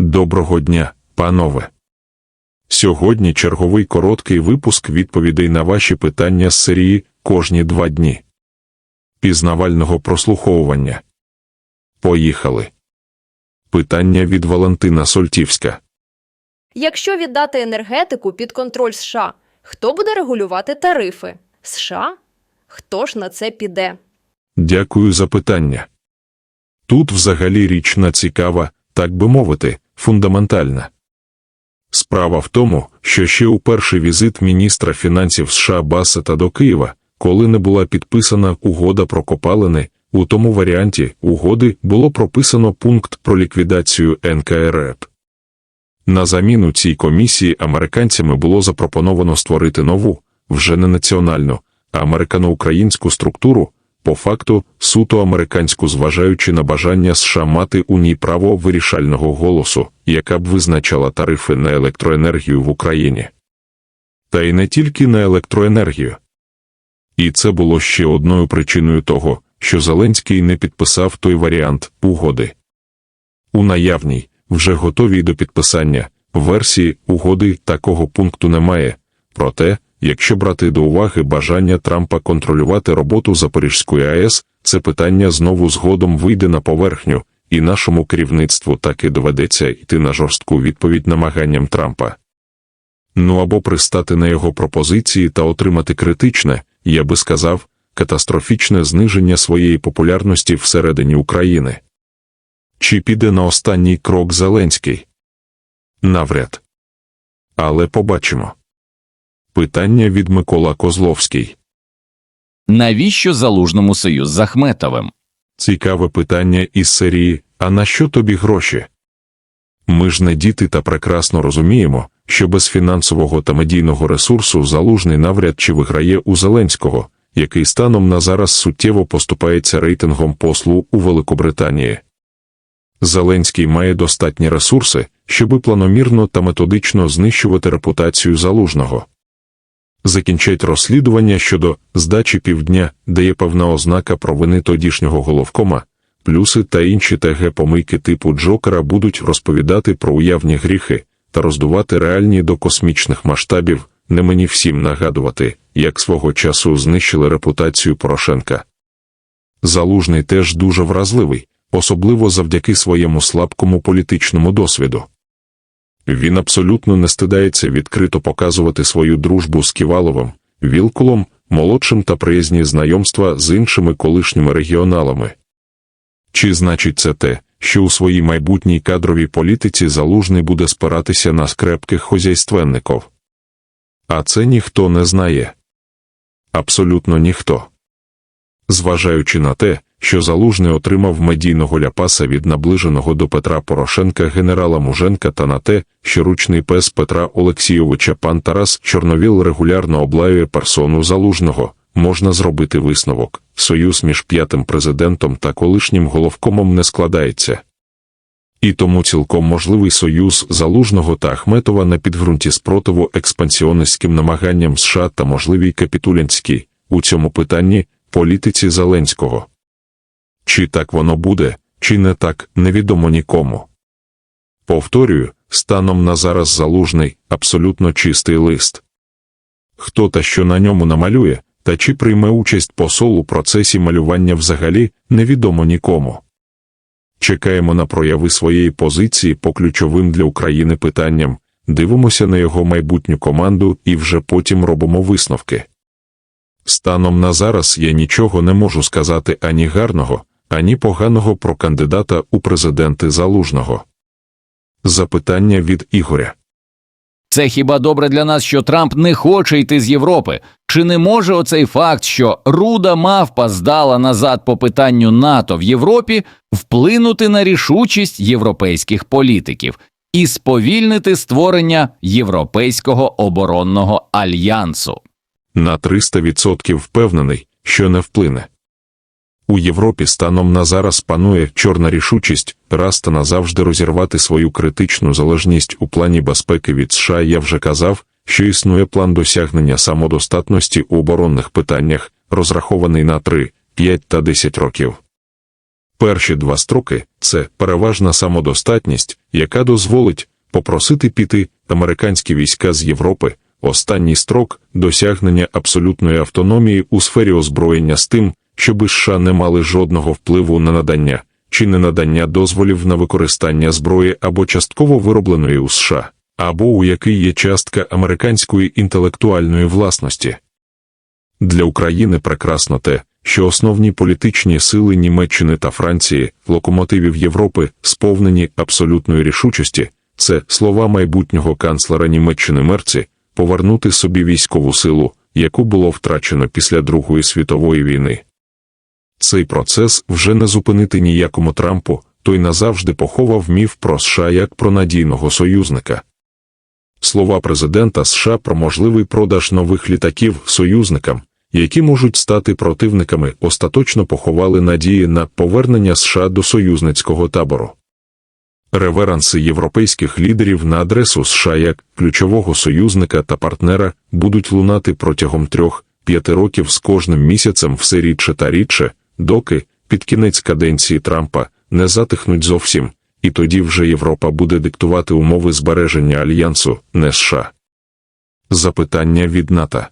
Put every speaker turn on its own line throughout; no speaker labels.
Доброго дня, панове. Сьогодні черговий короткий випуск відповідей на ваші питання з серії кожні два дні. Пізнавального прослуховування. Поїхали. Питання від Валентина Сольтівська.
Якщо віддати енергетику під контроль США, хто буде регулювати тарифи? США? Хто ж на це піде?
Дякую за питання. Тут взагалі річ націкава, так би мовити, фундаментальна. Справа в тому, що ще у перший візит міністра фінансів США Бассета до Києва, коли не була підписана угода про копалини, у тому варіанті угоди було прописано пункт про ліквідацію НКРЕП. На заміну цій комісії американцями було запропоновано створити нову, вже не національну, а американо-українську структуру, по факту суто американську, зважаючи на бажання США мати у ній право вирішального голосу, яка б визначала тарифи на електроенергію в Україні. Та й не тільки на електроенергію. І це було ще одною причиною того, що Зеленський не підписав той варіант угоди. У наявній, вже готовій до підписання, версії угоди такого пункту немає, проте, якщо брати до уваги бажання Трампа контролювати роботу Запорізької АЕС, це питання знову згодом вийде на поверхню, і нашому керівництву таки доведеться йти на жорстку відповідь намаганням Трампа. Ну або пристати на його пропозиції та отримати критичне, я би сказав, катастрофічне зниження своєї популярності всередині України. Чи піде на останній крок Зеленський? Навряд. Але побачимо. Питання від Микола Козловський.
Навіщо залужному союз з Ахметовим?
Цікаве питання із серії А на що тобі гроші? Ми ж не діти та прекрасно розуміємо, що без фінансового та медійного ресурсу залужний навряд чи виграє у Зеленського, який станом на зараз суттєво поступається рейтингом послу у Великобританії. Зеленський має достатні ресурси, щоби планомірно та методично знищувати репутацію залужного. Закінчать розслідування щодо здачі півдня, де є певна ознака провини тодішнього головкома, плюси та інші ТГ помийки типу Джокера будуть розповідати про уявні гріхи та роздувати реальні до космічних масштабів, не мені всім нагадувати, як свого часу знищили репутацію Порошенка. Залужний теж дуже вразливий, особливо завдяки своєму слабкому політичному досвіду. Він абсолютно не стидається відкрито показувати свою дружбу з Ківаловим, Вілкулом, молодшим та приязні знайомства з іншими колишніми регіоналами. Чи значить це те, що у своїй майбутній кадровій політиці залужний буде спиратися на скрепких хозяйственників? А це ніхто не знає. Абсолютно ніхто. Зважаючи на те, що Залужний отримав медійного ляпаса від наближеного до Петра Порошенка генерала Муженка та на те, що ручний пес Петра Олексійовича пан Тарас Чорновіл регулярно облаює персону Залужного, можна зробити висновок. Союз між п'ятим президентом та колишнім головкомом не складається. І тому цілком можливий союз Залужного та Ахметова на підґрунті спротиву експансіонистським намаганням США та можливій капітулянській, у цьому питанні, політиці Зеленського. Чи так воно буде, чи не так, невідомо нікому. Повторюю, станом на зараз залужний, абсолютно чистий лист. Хто та що на ньому намалює, та чи прийме участь посол у процесі малювання взагалі, невідомо нікому. Чекаємо на прояви своєї позиції по ключовим для України питанням, дивимося на його майбутню команду і вже потім робимо висновки. Станом на зараз я нічого не можу сказати ані гарного, ані поганого про кандидата у президенти Залужного. Запитання від Ігоря.
Це хіба добре для нас, що Трамп не хоче йти з Європи? Чи не може оцей факт, що руда мавпа здала назад по питанню НАТО в Європі, вплинути на рішучість європейських політиків і сповільнити створення Європейського оборонного альянсу?
На 300% впевнений, що не вплине. У Європі станом на зараз панує чорна рішучість раз та назавжди розірвати свою критичну залежність у плані безпеки від США. Я вже казав, що існує план досягнення самодостатності у оборонних питаннях, розрахований на 3, 5 та 10 років. Перші два строки це переважна самодостатність, яка дозволить попросити піти американські війська з Європи. Останній строк досягнення абсолютної автономії у сфері озброєння з тим, щоби США не мали жодного впливу на надання чи ненадання дозволів на використання зброї або частково виробленої у США, або у якій є частка американської інтелектуальної власності. Для України прекрасно те, що основні політичні сили Німеччини та Франції, локомотивів Європи, сповнені абсолютної рішучості, це слова майбутнього канцлера Німеччини Мерці, повернути собі військову силу, яку було втрачено після Другої світової війни. Цей процес вже не зупинити ніякому Трампу, той назавжди поховав міф про США як про надійного союзника. Слова президента США про можливий продаж нових літаків союзникам, які можуть стати противниками, остаточно поховали надії на повернення США до союзницького табору. Реверанси європейських лідерів на адресу США як ключового союзника та партнера будуть лунати протягом трьох-п'яти років з кожним місяцем все рідше та рідше, доки під кінець каденції Трампа не затихнуть зовсім, і тоді вже Європа буде диктувати умови збереження альянсу, не США. Запитання від НАТО.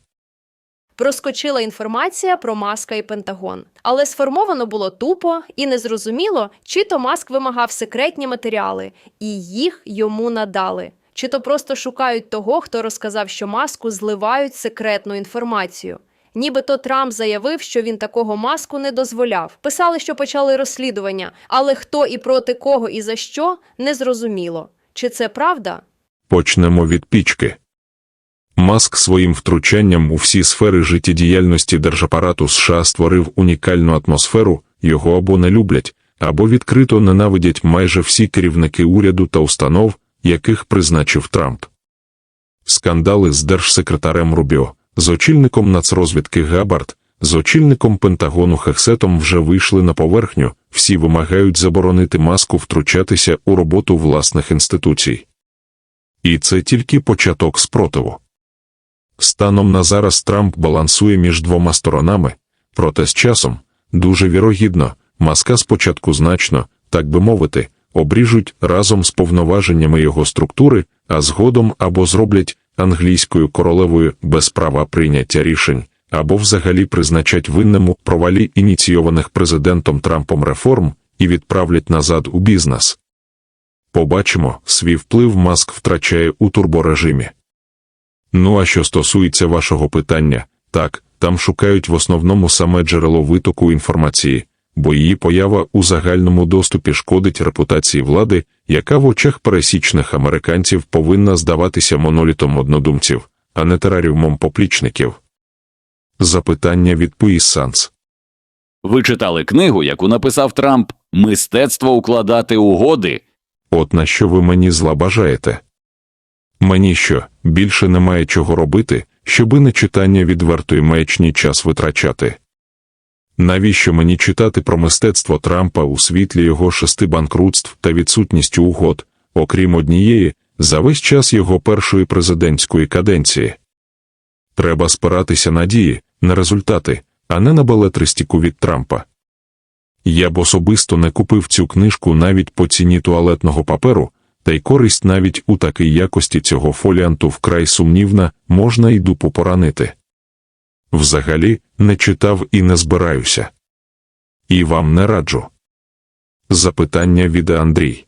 Проскочила інформація про Маска і Пентагон, але сформовано було тупо і незрозуміло, чи то Маск вимагав секретні матеріали, і їх йому надали, чи то просто шукають того, хто розказав, що маску зливають секретну інформацію. Нібито Трамп заявив, що він такого маску не дозволяв. Писали, що почали розслідування, але хто і проти кого і за що не зрозуміло. Чи це правда?
Почнемо від пічки. Маск своїм втручанням у всі сфери життєдіяльності держапарату США створив унікальну атмосферу, його або не люблять, або відкрито ненавидять майже всі керівники уряду та установ, яких призначив Трамп. Скандали з держсекретарем Рубіо, з очільником нацрозвідки Габард, з очільником Пентагону Хексетом вже вийшли на поверхню, всі вимагають заборонити маску втручатися у роботу власних інституцій. І це тільки початок спротиву. Станом на зараз Трамп балансує між двома сторонами, проте з часом, дуже вірогідно, маска спочатку значно, так би мовити, обріжуть разом з повноваженнями його структури, а згодом або зроблять англійською королевою без права прийняття рішень, або взагалі призначать винному провалі ініційованих президентом Трампом реформ і відправлять назад у бізнес. Побачимо, свій вплив маск втрачає у турборежимі. Ну а що стосується вашого питання, так, там шукають в основному саме джерело витоку інформації, бо її поява у загальному доступі шкодить репутації влади, яка в очах пересічних американців повинна здаватися монолітом однодумців, а не тераріумом поплічників. Запитання від Пуїссанс.
Ви читали книгу, яку написав Трамп Мистецтво укладати угоди.
От на що ви мені зла бажаєте? Мені що, більше немає чого робити, щоби на читання відвертої маячні час витрачати. Навіщо мені читати про мистецтво Трампа у світлі його шести банкрутств та відсутністю угод, окрім однієї, за весь час його першої президентської каденції? Треба спиратися на дії, на результати, а не на балетристику від Трампа. Я б особисто не купив цю книжку навіть по ціні туалетного паперу, та й користь навіть у такій якості цього фоліанту вкрай сумнівна, можна й дупу поранити. Взагалі, не читав і не збираюся. І вам не раджу. Запитання від Андрій.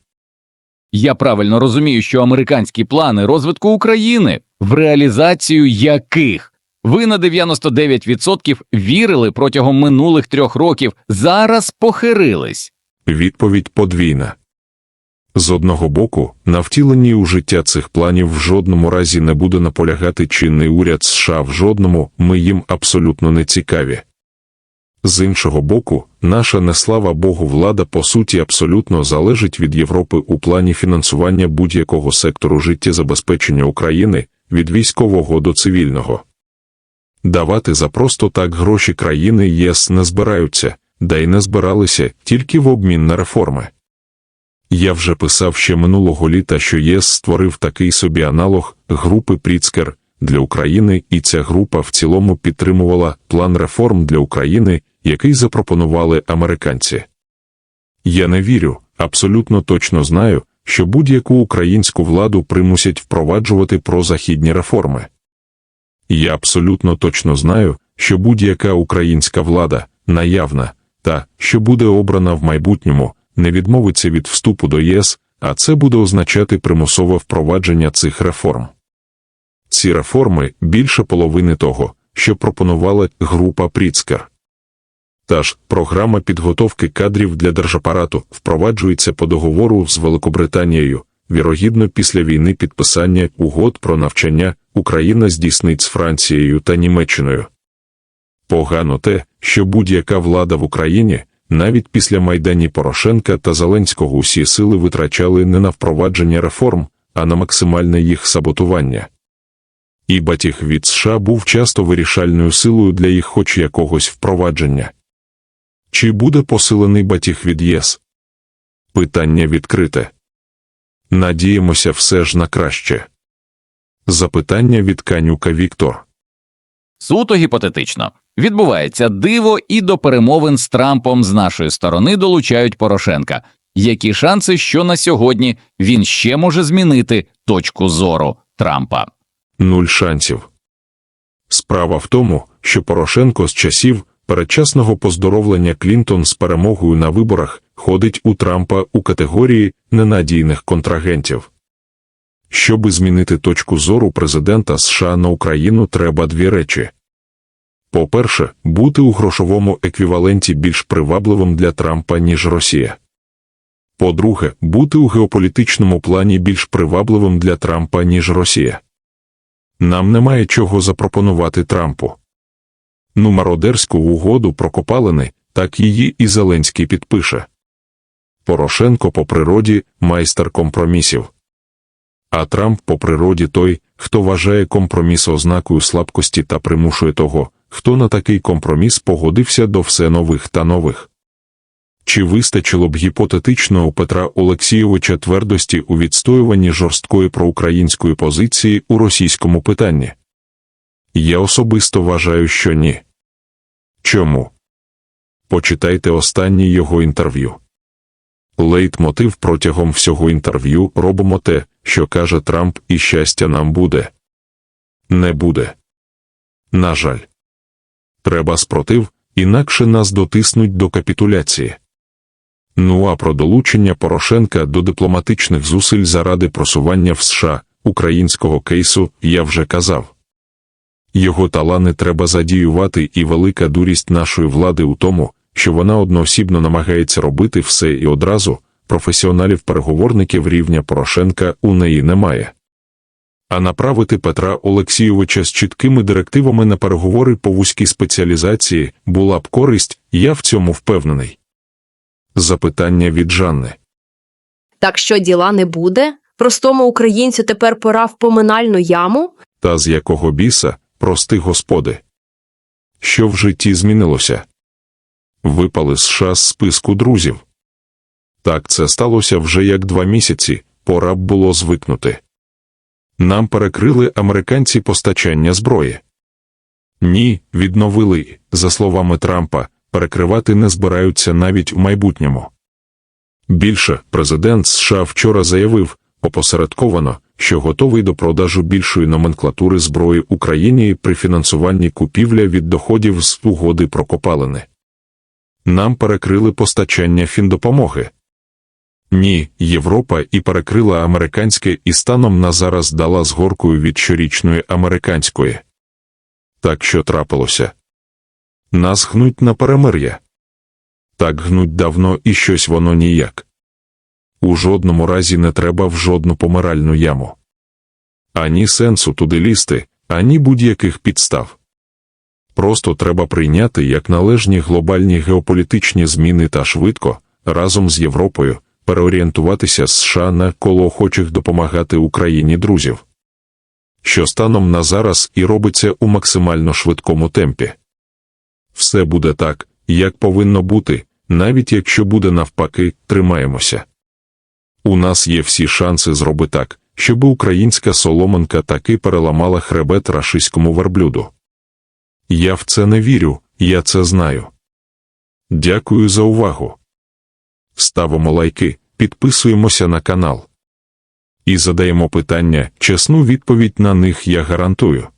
Я правильно розумію, що американські плани розвитку України, в реалізацію яких ви на 99% вірили протягом минулих трьох років, зараз похирились.
Відповідь подвійна. З одного боку, на втіленні у життя цих планів в жодному разі не буде наполягати чинний уряд США в жодному, ми їм абсолютно не цікаві. З іншого боку, наша не слава Богу влада по суті абсолютно залежить від Європи у плані фінансування будь-якого сектору життєзабезпечення України від військового до цивільного. Давати за просто так гроші країни ЄС не збираються, да й не збиралися тільки в обмін на реформи. Я вже писав ще минулого літа, що ЄС створив такий собі аналог групи Пріцкер для України, і ця група в цілому підтримувала план реформ для України, який запропонували американці. Я не вірю, абсолютно точно знаю, що будь-яку українську владу примусять впроваджувати прозахідні реформи. Я абсолютно точно знаю, що будь-яка українська влада, наявна, та, що буде обрана в майбутньому, не відмовиться від вступу до ЄС, а це буде означати примусове впровадження цих реформ. Ці реформи більше половини того, що пропонувала група Пріцкер. Та ж програма підготовки кадрів для держапарату впроваджується по договору з Великобританією. Вірогідно, після війни підписання угод про навчання Україна здійснить з Францією та Німеччиною. Погано те, що будь-яка влада в Україні, навіть після майдані Порошенка та Зеленського усі сили витрачали не на впровадження реформ, а на максимальне їх саботування. І батіг від США був часто вирішальною силою для їх хоч якогось впровадження. Чи буде посилений батіг від ЄС? Питання відкрите. Надіємося все ж на краще. Запитання від Канюка Віктор.
Суто гіпотетично. Відбувається диво, і до перемовин з Трампом з нашої сторони долучають Порошенка. Які шанси, що на сьогодні він ще може змінити точку зору Трампа?
Нуль шансів. Справа в тому, що Порошенко з часів передчасного поздоровлення Клінтон з перемогою на виборах ходить у Трампа у категорії ненадійних контрагентів. Щоби змінити точку зору президента США на Україну, треба дві речі. По-перше, бути у грошовому еквіваленті більш привабливим для Трампа, ніж Росія. По-друге, бути у геополітичному плані більш привабливим для Трампа, ніж Росія. Нам немає чого запропонувати Трампу. Ну, мародерську угоду про копалини, так її і Зеленський підпише. Порошенко по природі майстер компромісів. А Трамп по природі той, хто вважає компроміс ознакою слабкості та примушує того, хто на такий компроміс погодився до все нових та нових. Чи вистачило б гіпотетично у Петра Олексійовича твердості у відстоюванні жорсткої проукраїнської позиції у російському питанні? Я особисто вважаю, що ні. Чому? Почитайте останнє його інтерв'ю. Лейтмотив протягом всього інтерв'ю робимо те, що каже Трамп, і щастя нам буде. Не буде. На жаль. Треба спротив, інакше нас дотиснуть до капітуляції. Ну а про долучення Порошенка до дипломатичних зусиль заради просування в США українського кейсу я вже казав. Його талани треба задіювати, і велика дурість нашої влади у тому, що вона одноосібно намагається робити все і одразу, професіоналів-переговорників рівня Порошенка у неї немає. А направити Петра Олексійовича з чіткими директивами на переговори по вузькій спеціалізації була б користь, я в цьому впевнений. Запитання від Жанни.
Так що діла не буде? Простому українцю тепер пора в поминальну яму?
Та з якого біса, прости господи. Що в житті змінилося? Випали США з списку друзів. Так це сталося вже як два місяці, пора б було звикнути. Нам перекрили американці постачання зброї. Ні, відновили, за словами Трампа, перекривати не збираються навіть у майбутньому. Більше президент США вчора заявив опосередковано, що готовий до продажу більшої номенклатури зброї Україні при фінансуванні купівля від доходів з угоди про копалини. Нам перекрили постачання фіндопомоги. Ні, Європа і перекрила американське і станом на зараз дала з горкою від щорічної американської. Так що трапилося? Нас гнуть на перемир'я. Так гнуть давно і щось воно ніяк. У жодному разі не треба в жодну помиральну яму. Ані сенсу туди лізти, ані будь-яких підстав. Просто треба прийняти як належні глобальні геополітичні зміни та швидко, разом з Європою, переорієнтуватися з США на коло охочих допомагати Україні друзів. Що станом на зараз і робиться у максимально швидкому темпі. Все буде так, як повинно бути, навіть якщо буде навпаки, тримаємося. У нас є всі шанси зробити так, щоб українська соломинка таки переламала хребет рашиському верблюду. Я в це не вірю, я це знаю. Дякую за увагу. ставимо лайки, підписуємося на канал. І задаємо питання, чесну відповідь на них я гарантую.